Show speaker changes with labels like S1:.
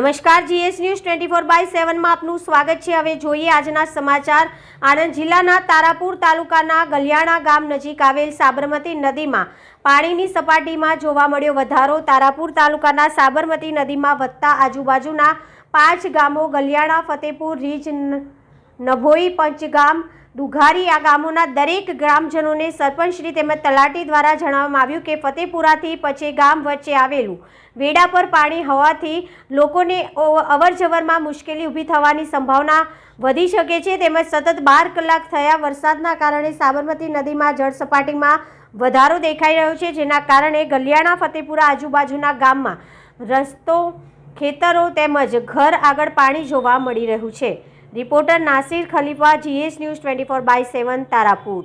S1: નમસ્કાર, GS news twenty four by સેવનમાં આપનું સ્વાગત છે. હવે જોઈએ આજના સમાચાર. આણંદ જિલ્લાના તારાપુર તાલુકાના ગલિયાણા ગામ નજીક આવેલ સાબરમતી નદીમાં પાણીની સપાટીમાં જોવા મળ્યો વધારો. તારાપુર તાલુકાના સાબરમતી નદીમાં વધતા આજુબાજુના પાંચ ગામો ગલિયાણા, ફતેપુર રીજ નભોઈ, પંચગામ દુઘારી આ ગામોના દરેક ગ્રામજનોને સરપંચશ્રી તેમજ તલાટી દ્વારા જણાવવામાં આવ્યું કે ફતેપુરાથી પચે ગામ વચ્ચે આવેલું વેડા પર પાણી હોવાથી લોકોને અવરજવરમાં મુશ્કેલી ઊભી થવાની સંભાવના વધી શકે છે તેમજ સતત બાર કલાક થયા વરસાદના કારણે સાબરમતી નદીમાં જળસપાટીમાં વધારો દેખાઈ રહ્યો છે, જેના કારણે ગલિયાણા, ફતેપુરા આજુબાજુના ગામમાં રસ્તો, ખેતરો તેમજ ઘર આગળ પાણી જોવા મળી રહ્યું છે. Reporter Nasir Khalifa GS news twenty four by seven Tarapur.